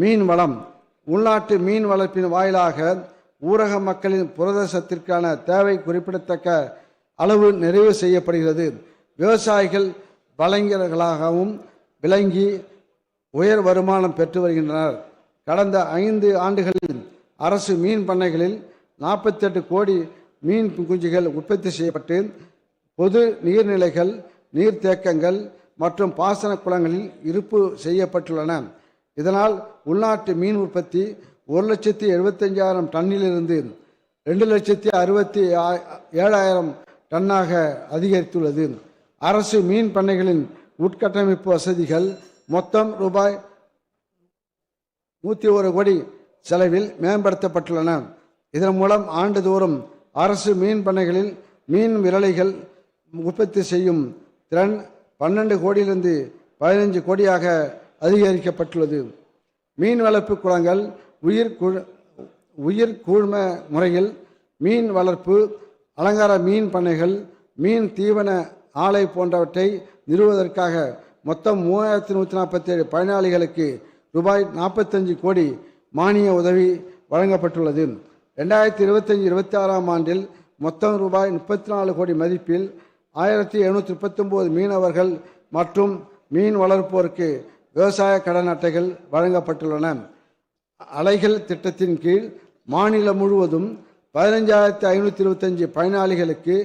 மீன் வளம் உள்நாட்டு மீன் வளர்ப்பின் வாயிலாக ஊரக மக்களின் புரதசத்திற்கான தேவை குறிப்பிடத்தக்க அளவு நிறைவு செய்யப்படுகிறது. விவசாயிகள் வலைஞர்களாகவும் விளங்கி உயர் வருமானம் பெற்று வருகின்றனர். கடந்த ஐந்து ஆண்டுகளில் அரசு மீன் பண்ணைகளில் நாற்பத்தெட்டு கோடி மீன் குஞ்சுகள் உற்பத்தி செய்யப்பட்டு பொது நீர்நிலைகள் நீர்த்தேக்கங்கள் மற்றும் பாசன குளங்களில் இருப்பு செய்யப்பட்டுள்ளன. இதனால் உள்நாட்டு மீன் உற்பத்தி ஒரு லட்சத்தி எழுபத்தஞ்சாயிரம் டன்னிலிருந்து ரெண்டு லட்சத்தி அறுபத்தி ஏழாயிரம் டன்னாக அதிகரித்துள்ளது. அரசு மீன் பண்ணைகளின் உட்கட்டமைப்பு வசதிகள் மொத்தம் ரூபாய் நூற்றி ஒரு கோடி செலவில் மேம்படுத்தப்பட்டுள்ளன. இதன் மூலம் ஆண்டுதோறும் அரசு மீன் பண்ணைகளில் மீன் விரலைகள் உற்பத்தி செய்யும் திறன் பன்னெண்டு கோடியிலிருந்து பதினஞ்சு கோடியாக அதிகரிக்கப்பட்டுள்ளது. மீன் வளர்ப்பு குளங்கள் உயிர் உயிர் கூழ்ம முறையில் மீன் வளர்ப்பு அலங்கார மீன் பண்ணைகள் மீன் தீவன ஆலை போன்றவற்றை நிறுவுவதற்காக மொத்தம் மூவாயிரத்தி நூற்றி நாற்பத்தேழு பயனாளிகளுக்கு ரூபாய் நாற்பத்தஞ்சு கோடி மானிய உதவி வழங்கப்பட்டுள்ளது. ரெண்டாயிரத்தி இருபத்தஞ்சி இருபத்தி ஆறாம் ஆண்டில் மொத்தம் ரூபாய் முப்பத்தி நாலு கோடி மதிப்பில் ஆயிரத்தி எழுநூற்றி முப்பத்தொம்போது மீனவர்கள் மற்றும் மீன் வளர்ப்போருக்கு விவசாய கடன் அட்டைகள் வழங்கப்பட்டுள்ளன. அலைகள் திட்டத்தின் கீழ் மாநிலம் முழுவதும் பதினஞ்சாயிரத்தி ஐநூற்றி இருபத்தஞ்சு பயனாளிகளுக்கு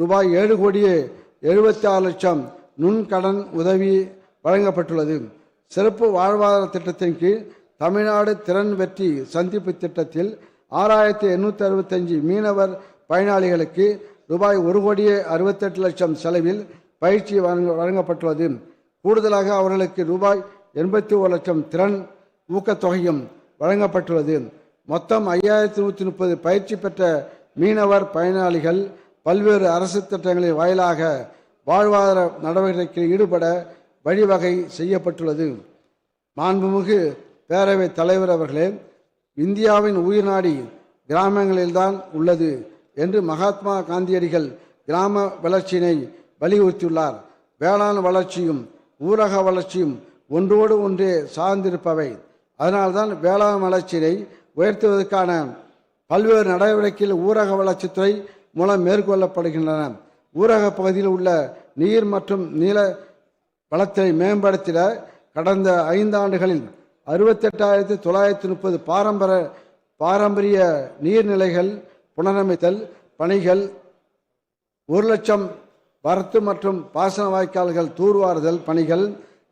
ரூபாய் ஏழு கோடியே எழுபத்தி ஆறு லட்சம் நுண்கடன் உதவி வழங்கப்பட்டுள்ளது. சிறப்பு வாழ்வாதார திட்டத்தின் கீழ் தமிழ்நாடு திறன் வெற்றி சந்திப்பு திட்டத்தில் ஆறாயிரத்தி எண்ணூற்றி அறுபத்தஞ்சு மீனவர் பயனாளிகளுக்கு ரூபாய் ஒரு கோடியே அறுபத்தெட்டு லட்சம் செலவில் பயிற்சி வழங்க வழங்கப்பட்டுள்ளது. கூடுதலாக அவர்களுக்கு ரூபாய் எண்பத்தி ஒரு லட்சம் திறன் ஊக்கத்தொகையும் வழங்கப்பட்டுள்ளது. மொத்தம் ஐயாயிரத்தி நூற்றி முப்பது பயிற்சி பெற்ற மீனவர் பயனாளிகள் பல்வேறு அரசு திட்டங்களின் வாயிலாக வாழ்வாதார நடவடிக்கையில் ஈடுபட வழிவகை செய்யப்பட்டுள்ளது. மாண்புமிகு பேரவை தலைவர் அவர்களே இந்தியாவின் உயிர்நாடி கிராமங்களில்தான் உள்ளது என்று மகாத்மா காந்தியடிகள் கிராம வளர்ச்சியினை வலியுறுத்தியுள்ளார். வேளாண் வளர்ச்சியும் ஊரக வளர்ச்சியும் ஒன்றோடு ஒன்றே சார்ந்திருப்பவை. அதனால்தான் வேளாண் வளர்ச்சியை உயர்த்துவதற்கான பல்வேறு நடவடிக்கைகள் ஊரக வளர்ச்சித்துறை மூலம் மேற்கொள்ளப்படுகின்றன. ஊரக பகுதியில் உள்ள நீர் மற்றும் நீல வளத்தை மேம்படுத்திட கடந்த ஐந்து ஆண்டுகளில் அறுபத்தெட்டாயிரத்தி தொள்ளாயிரத்தி முப்பது பாரம்பரிய பாரம்பரிய நீர்நிலைகள் புனரமைத்தல் பணிகள் ஒரு லட்சம் வரத்து மற்றும் பாசன வாய்க்கால்கள் தூர்வாறுதல் பணிகள்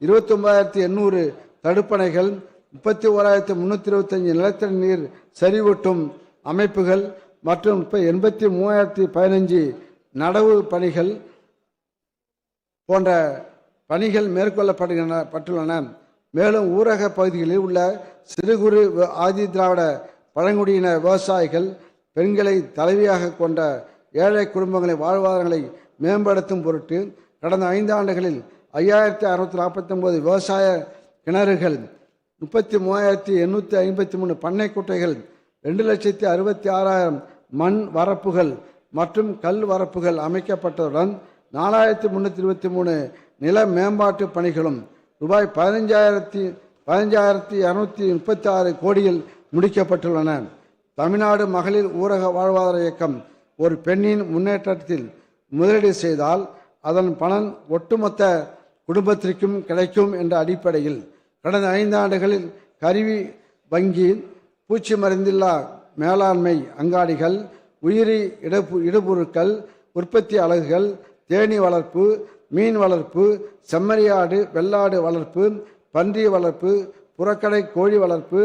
இருபத்தி ஒன்பதாயிரத்தி எண்ணூறு தடுப்பணைகள் முப்பத்தி ஓராயிரத்தி முன்னூற்றி இருபத்தஞ்சு நிலத்தடி நீர் செறிவூட்டும் அமைப்புகள் மற்றும் இப்போ எண்பத்தி மூவாயிரத்தி பதினஞ்சு நடவு பணிகள் போன்ற பணிகள் மேற்கொள்ளப்படுகின்றன பட்டுள்ளன. மேலும் ஊரக பகுதிகளில் உள்ள சிறு குறு வ- ஆதி திராவிட பழங்குடியின விவசாயிகள் பெண்களை தலைவியாக கொண்ட ஏழை குடும்பங்களின் வாழ்வாதாரங்களை மேம்படுத்தும் பொருட்டு கடந்த ஐந்து ஆண்டுகளில் ஐயாயிரத்தி அறுநூத்தி நாற்பத்தொம்போது விவசாய கிணறுகள் முப்பத்தி மூவாயிரத்தி எண்ணூற்றி ஐம்பத்தி மூணு பண்ணை குட்டைகள் ரெண்டு லட்சத்தி அறுபத்தி ஆறாயிரம் மண் வரப்புகள் மற்றும் கல் வரப்புகள் அமைக்கப்பட்டதுடன் நாலாயிரத்தி முந்நூற்றி இருபத்தி மூணு நில மேம்பாட்டு பணிகளும் ரூபாய் பதினஞ்சாயிரத்தி பதினஞ்சாயிரத்தி இரநூத்தி முப்பத்தி ஆறு கோடியில் முடிக்கப்பட்டுள்ளன. தமிழ்நாடு மகளிர் ஊரக வாழ்வாதார இயக்கம் ஒரு பெண்ணின் முன்னேற்றத்தில் முதலீடு செய்தால் அதன் பலன் ஒட்டுமொத்த குடும்பத்திற்கும் கிடைக்கும் என்ற அடிப்படையில் கடந்த ஐந்து ஆண்டுகளில் கருவி வங்கி பூச்சி மருந்தில்லா மேலாண்மை அங்காடிகள் உயிரி இடப்பு இடுபொருட்கள் உற்பத்தி அலகுகள் தேனீ வளர்ப்பு மீன் வளர்ப்பு செம்மறியாடு வெள்ளாடு வளர்ப்பு பன்றி வளர்ப்பு புறக்கடை கோழி வளர்ப்பு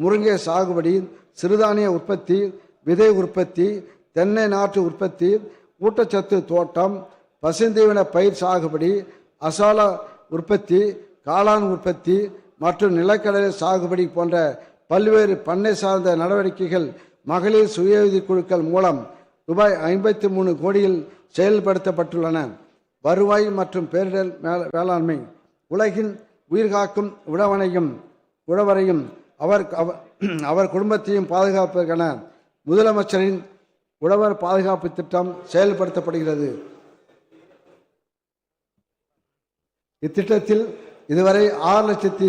முருங்கை சாகுபடி சிறுதானிய உற்பத்தி விதை உற்பத்தி தென்னை நாற்று உற்பத்தி ஊட்டச்சத்து தோட்டம் பசுந்தீவன பயிர் சாகுபடி அசாலா உற்பத்தி காளான் உற்பத்தி மற்றும் நிலக்கடலை சாகுபடி போன்ற பல்வேறு பண்ணை சார்ந்த நடவடிக்கைகள் மகளிர் சுயஉதவி குழுக்கள் மூலம் ரூபாய் ஐம்பத்தி மூணு கோடியில் செயல்படுத்தப்பட்டுள்ளன. வருவாய் மற்றும் பேரிடர் வேளாண்மை உலகின் உயிர்காக்கும் உழவனையும் உழவரையும் அவர் அவர் குடும்பத்தையும் பாதுகாப்பதற்கான முதலமைச்சரின் உழவர் பாதுகாப்பு திட்டம் செயல்படுத்தப்படுகிறது. இத்திட்டத்தில் இதுவரை ஆறு லட்சத்தி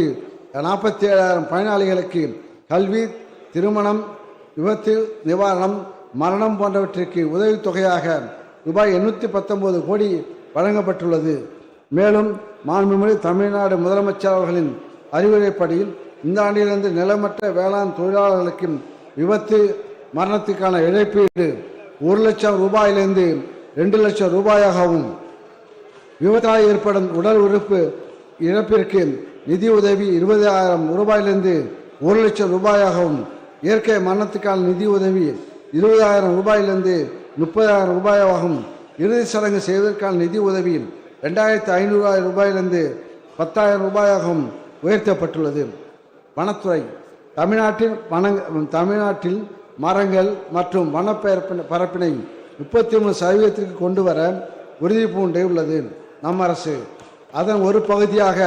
நாற்பத்தி ஏழாயிரம் பயனாளிகளுக்கு கல்வி திருமணம் விபத்து நிவாரணம் மரணம் போன்றவற்றிற்கு உதவித்தொகையாக ரூபாய் எண்ணூற்றி பத்தொம்போது கோடி வழங்கப்பட்டுள்ளது. மேலும் மாண்புமிகு தமிழ்நாடு முதலமைச்சர் அவர்களின் அறிவுரைப்படியில் இந்த ஆண்டிலிருந்து நிலமற்ற வேளாண் தொழிலாளர்களுக்கும் விபத்து மரணத்துக்கான இழப்பீடு ஒரு லட்சம் ரூபாயிலிருந்து ரெண்டு லட்சம் ரூபாயாகவும் விபத்தால் ஏற்படும் உடல் உறுப்பு இழப்பிற்கு நிதி உதவி இருபதாயிரம் ரூபாயிலிருந்து ஒரு லட்சம் ரூபாயாகவும் இயற்கை மரணத்துக்கான நிதி உதவி இருபதாயிரம் ரூபாயிலிருந்து முப்பதாயிரம் ரூபாயாகவும் இறுதி சடங்கு செய்வதற்கான நிதி உதவி ரெண்டாயிரத்தி ஐநூறு ரூபாயிலிருந்து பத்தாயிரம் ரூபாயாகவும் உயர்த்தப்பட்டுள்ளது. வனத்துறை தமிழ்நாட்டில் வன தமிழ்நாட்டில் மரங்கள் மற்றும் வனப்பெயர்ப்பின பரப்பினை முப்பத்தி மூணு சதவீதத்திற்கு கொண்டு வர உறுதி பூண்டே உள்ளது. நம் அரசு அதன் ஒரு பகுதியாக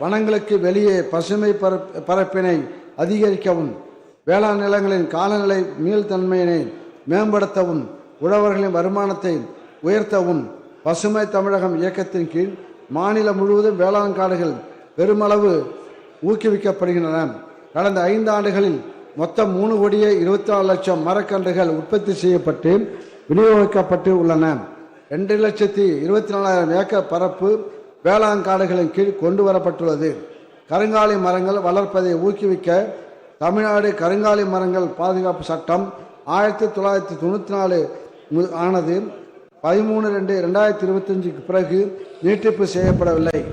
வனங்களுக்கு வெளியே பசுமை பரப் பரப்பினை அதிகரிக்கவும் வேளாண் நிலங்களின் காலநிலை மீள்தன்மையினை மேம்படுத்தவும் உழவர்களின் வருமானத்தை உயர்த்தவும் பசுமை தமிழகம் இயக்கத்தின் கீழ் மாநிலம் முழுவதும் வேளாண் காடுகள் பெருமளவு ஊக்குவிக்கப்படுகின்றன. கடந்த ஐந்து ஆண்டுகளில் மொத்தம் மூணு கோடியே இருபத்தி நாலு லட்சம் மரக்கன்றுகள் உற்பத்தி செய்யப்பட்டு விநியோகிக்கப்பட்டு உள்ளன. ரெண்டு லட்சத்தி இருபத்தி நாலாயிரம் ஏக்கர் பரப்பு வேளாண் காடுகளின் கீழ் கொண்டு வரப்பட்டுள்ளது. கருங்காலி மரங்கள் வளர்ப்பதை ஊக்குவிக்க தமிழ்நாடு கருங்காலி மரங்கள் பாதுகாப்பு சட்டம் ஆயிரத்தி தொள்ளாயிரத்தி தொண்ணூற்றி நாலு மு- ஆனது பதிமூணு ரெண்டு ரெண்டாயிரத்தி இருபத்தஞ்சுக்கு பிறகு நீட்டிப்பு செய்யப்படவில்லை.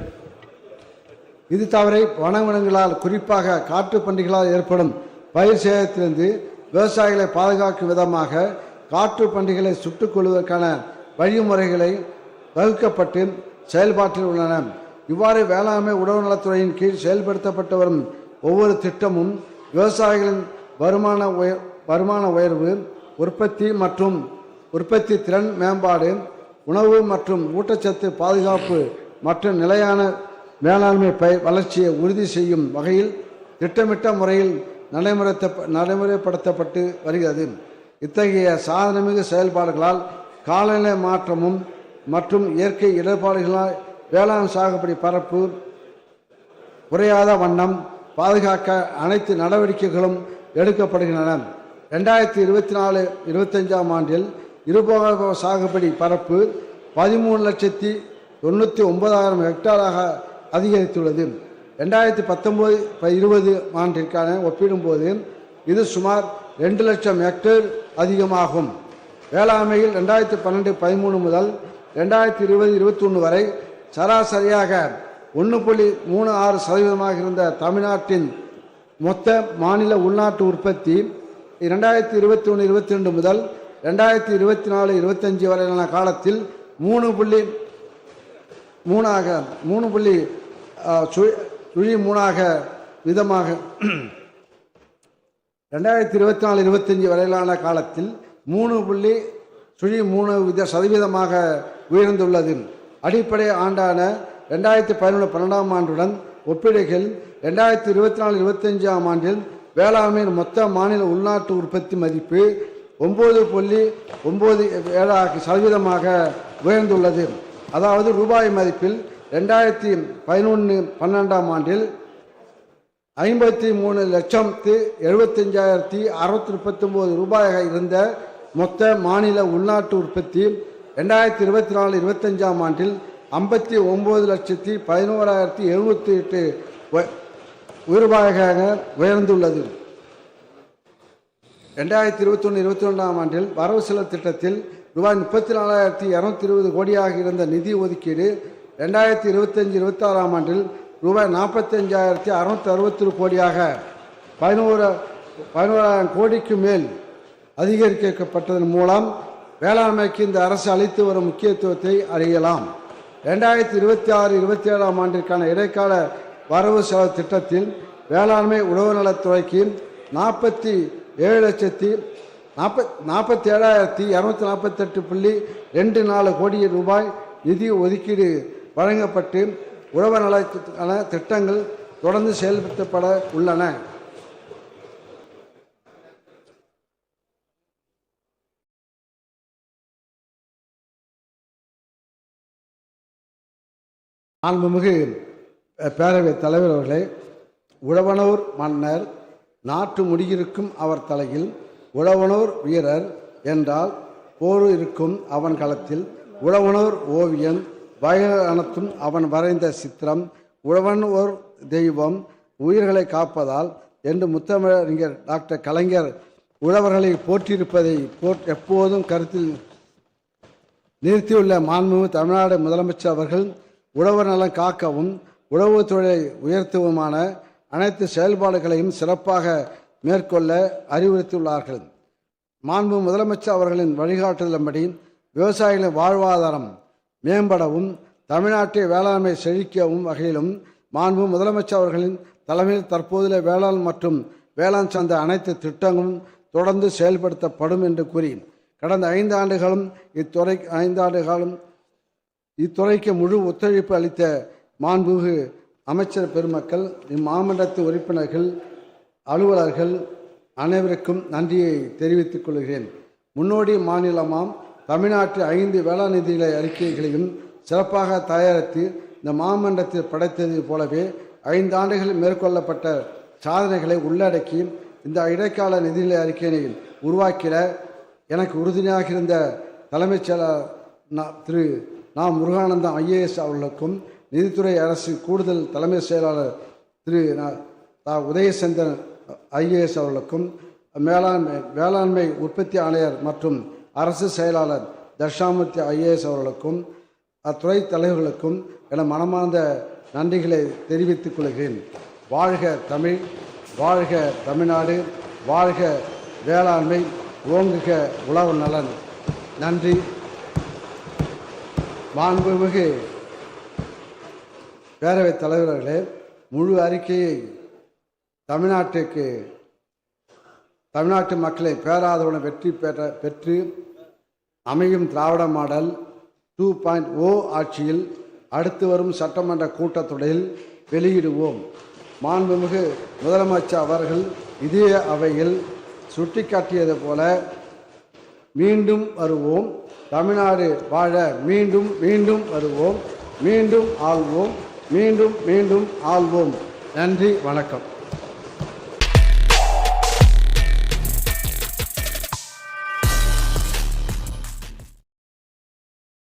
இது தவிர வனவிலங்குகளால் குறிப்பாக காட்டுப் பண்டிகளால் ஏற்படும் பயிர் சேதத்திலிருந்து விவசாயிகளை பாதுகாக்கும் விதமாக காற்று பண்டிகளை சுட்டுக் கொள்வதற்கான வழிமுறைகளை வகுக்கப்பட்டு செயல்பாட்டில் உள்ளன. இவ்வாறு வேளாண்மை உணவு நலத்துறையின் கீழ் செயல்படுத்தப்பட்டு வரும் ஒவ்வொரு திட்டமும் விவசாயிகளின் வருமான உயர் வருமான உயர்வு உற்பத்தி மற்றும் உற்பத்தி திறன் மேம்பாடு உணவு மற்றும் ஊட்டச்சத்து பாதுகாப்பு மற்றும் நிலையான மேலாண்மை பய வளர்ச்சியை உறுதி செய்யும் வகையில் திட்டமிட்ட முறையில் நடைமுறைத்த நடைமுறைப்படுத்தப்பட்டு வருகிறது. இத்தகைய சாதனமிகு செயல்பாடுகளால் காலநிலை மாற்றமும் மற்றும் இயற்கை இடர்பாடுகளால் வேளாண் சாகுபடி பரப்பு குறையாத வண்ணம் பாதுகாக்க அனைத்து நடவடிக்கைகளும் எடுக்கப்படுகின்றன. ரெண்டாயிரத்தி இருபத்தி நாலு இருபத்தஞ்சாம் ஆண்டில் இருபோக சாகுபடி பரப்பு பதிமூணு லட்சத்தி தொண்ணூற்றி ஒன்பதாயிரம் ஹெக்டாராக அதிகரித்துள்ளது. ரெண்டாயிரத்தி பத்தொம்போது இருபது ஆண்டிற்கான ஒப்பிடும்போது இது சுமார் ரெண்டு லட்சம் ஹெக்டேர் அதிகமாகும். வேளாண்மையில் ரெண்டாயிரத்தி பன்னெண்டு பதிமூணு முதல் ரெண்டாயிரத்தி இருபது இருபத்தொன்று வரை சராசரியாக ஒன்று புள்ளி மூணு ஆறு சதவீதமாக இருந்த தமிழ்நாட்டின் மொத்த மாநில உள்நாட்டு உற்பத்தி இரண்டாயிரத்தி இருபத்தி ஒன்று இருபத்தி ரெண்டு முதல் ரெண்டாயிரத்தி இருபத்தி நாலு இருபத்தஞ்சு வரையிலான காலத்தில் மூணு புள்ளி மூணாக மூணு புள்ளி சுழி மூணாக விதமாக ரெண்டாயிரத்தி இருபத்தி நாலு இருபத்தஞ்சி வரையிலான காலத்தில் மூணு புள்ளி சுழி மூணு வித சதவீதமாக உயர்ந்துள்ளது. அடிப்படை ஆண்டான ரெண்டாயிரத்தி பதினொன்று பன்னெண்டாம் ஆண்டுடன் ஒப்பிடுகையில் ரெண்டாயிரத்தி இருபத்தி நாலு இருபத்தஞ்சாம் ஆண்டில் வேளாண்மையின் மொத்த மாநில உள்நாட்டு உற்பத்தி மதிப்பு ஒம்பது புள்ளி ஒம்பது ஏழாக சதவீதமாக உயர்ந்துள்ளது. அதாவது ரூபாய் மதிப்பில் ரெண்டாயிரத்தி பதினொன்று பன்னெண்டாம் ஆண்டில் ஐம்பத்தி மூணு லட்சத்து எழுபத்தஞ்சாயிரத்தி அறுநூத்தி முப்பத்தொம்போது ரூபாயாக இருந்த மொத்த மாநில உள்நாட்டு உற்பத்தி ரெண்டாயிரத்தி இருபத்தி நாலு இருபத்தஞ்சாம் ஆண்டில் ஐம்பத்தி ஒம்பது லட்சத்தி பதினோராயிரத்தி எழுநூற்றி எட்டு ரூபாயாக உயர்ந்துள்ளது. ரெண்டாயிரத்தி இருபத்தொன்று இருபத்தி ரெண்டாம் ஆண்டில் வரவு செலவு திட்டத்தில் ரூபாய் முப்பத்தி நாலாயிரத்தி இரநூத்தி இருபது கோடியாக இருந்த நிதி ஒதுக்கீடு ரெண்டாயிரத்தி இருபத்தஞ்சி இருபத்தாறாம் ஆண்டில் ரூபாய் நாற்பத்தஞ்சாயிரத்தி அறுநூத்தி அறுபத்தி கோடியாக பதினோரு பதினோராயிரம் கோடிக்கு மேல் அதிகரிக்கப்பட்டதன் மூலம் வேளாண்மைக்கு இந்த அரசு அளித்து வரும் முக்கியத்துவத்தை அறியலாம். ரெண்டாயிரத்தி இருபத்தி ஆறு இருபத்தி ஏழாம் ஆண்டிற்கான இடைக்கால வரவு செலவு திட்டத்தில் வேளாண்மை உழவு நலத்துறைக்கு நாற்பத்தி ஏழு லட்சத்தி நாற்பத் நாற்பத்தி ஏழாயிரத்தி இரநூத்தி நாற்பத்தெட்டு புள்ளி ரெண்டு நாலு கோடி ரூபாய் நிதி ஒதுக்கீடு வழங்கப்பட்டு உழவு நலத்துக்கான திட்டங்கள் தொடர்ந்து செயல்படுத்தப்பட உள்ளன. மாண்புமிகு பேரவைத் தலைவர் அவர்களே உழவனூர் மன்னர் நாட்டு முடியிருக்கும் அவர் தலையில் உழவனூர் வீரர் என்றால் போர் இருக்கும் அவன் களத்தில் உழவனூர் ஓவியன் வயல் அவன் வரைந்த சித்திரம் உழவன் ஓர் தெய்வம் உயிர்களை காப்பதால் என்று முத்தமிழறிஞர் டாக்டர் கலைஞர் உழவர்களை போற்றியிருப்பதை போற் எப்போதும் கருத்தில் நிறுத்தியுள்ள மாண்புமிகு தமிழ்நாடு முதலமைச்சர் அவர்கள் உழவர் நலன் காக்கவும் உழவு தொழிலை உயர்த்தவுமான அனைத்து செயல்பாடுகளையும் சிறப்பாக மேற்கொள்ள அறிவுறுத்தியுள்ளார்கள். மாண்பு முதலமைச்சர் அவர்களின் வழிகாட்டுதலின்படி விவசாயிகளின் வாழ்வாதாரம் மேம்படவும் தமிழ்நாட்டை வேளாண்மை செழிக்கவும் வகையிலும் மாண்பு முதலமைச்சர் அவர்களின் தலைமையில் தற்போதுள்ள வேளாண் மற்றும் வேளாண் சார்ந்த அனைத்து திட்டங்களும் தொடர்ந்து செயல்படுத்தப்படும் என்று கூறி கடந்த ஐந்து ஆண்டுகளும் இத்துறை ஐந்தாண்டு காலம் இத்துறைக்கு முழு ஒத்துழைப்பு அளித்த மாண்புமிகு அமைச்சர் பெருமக்கள் இம்மாமன்றத்து உறுப்பினர்கள் அலுவலர்கள் அனைவருக்கும் நன்றியை தெரிவித்துக் கொள்கிறேன். முன்னோடி மாநிலமாம் தமிழ்நாட்டில் ஐந்து வேளாண் நிதிநிலை அறிக்கைகளையும் சிறப்பாக தயாரித்து இந்த மாமன்றத்தில் படைத்தது போலவே ஐந்து ஆண்டுகளில் மேற்கொள்ளப்பட்ட சாதனைகளை உள்ளடக்கி இந்த இடைக்கால நிதிநிலை அறிக்கையினை உருவாக்கிட எனக்கு உறுதுணையாக இருந்த தலைமைச் செயலர் திரு நா. முருகானந்தம் ஐஏஎஸ் அவர்களுக்கும் நிதித்துறை அரசு கூடுதல் தலைமை செயலாளர் திரு தா. உதயசந்திரன் ஐஏஎஸ் அவர்களுக்கும் மேலாண்மை வேளாண்மை உற்பத்தி ஆணையர் மற்றும் அரசு செயலாளர் தர்ஷாமூர்த்தி ஐஏஎஸ் அவர்களுக்கும் அத்துறை தலைவர்களுக்கும் என மனமார்ந்த நன்றிகளை தெரிவித்துக் கொள்கிறேன். வாழ்க தமிழ் வாழ்க தமிழ்நாடு வாழ்க வேளாண்மை ஓங்குக உழவு நலன். நன்றி. மாண்புமிகு பேரவைத் தலைவர்களே முழு அறிக்கையை தமிழ்நாட்டுக்கு தமிழ்நாட்டு மக்களை பேராதரவுடன் வெற்றி பெற்ற பெற்று அமையும் Dravida model two point O ஆட்சியில் அடுத்து வரும் சட்டமன்ற கூட்டத்தொடரில் வெளியிடுவோம். மாண்புமிகு முதலமைச்சர் அவர்கள் இதே அவையில் சுட்டிக்காட்டியது போல மீண்டும் வருவோம். தமிழ்நாடு வாழ மீண்டும் மீண்டும் வருவோம். மீண்டும் ஆள்வோம். மீண்டும் மீண்டும் ஆள்வோம். நன்றி வணக்கம்.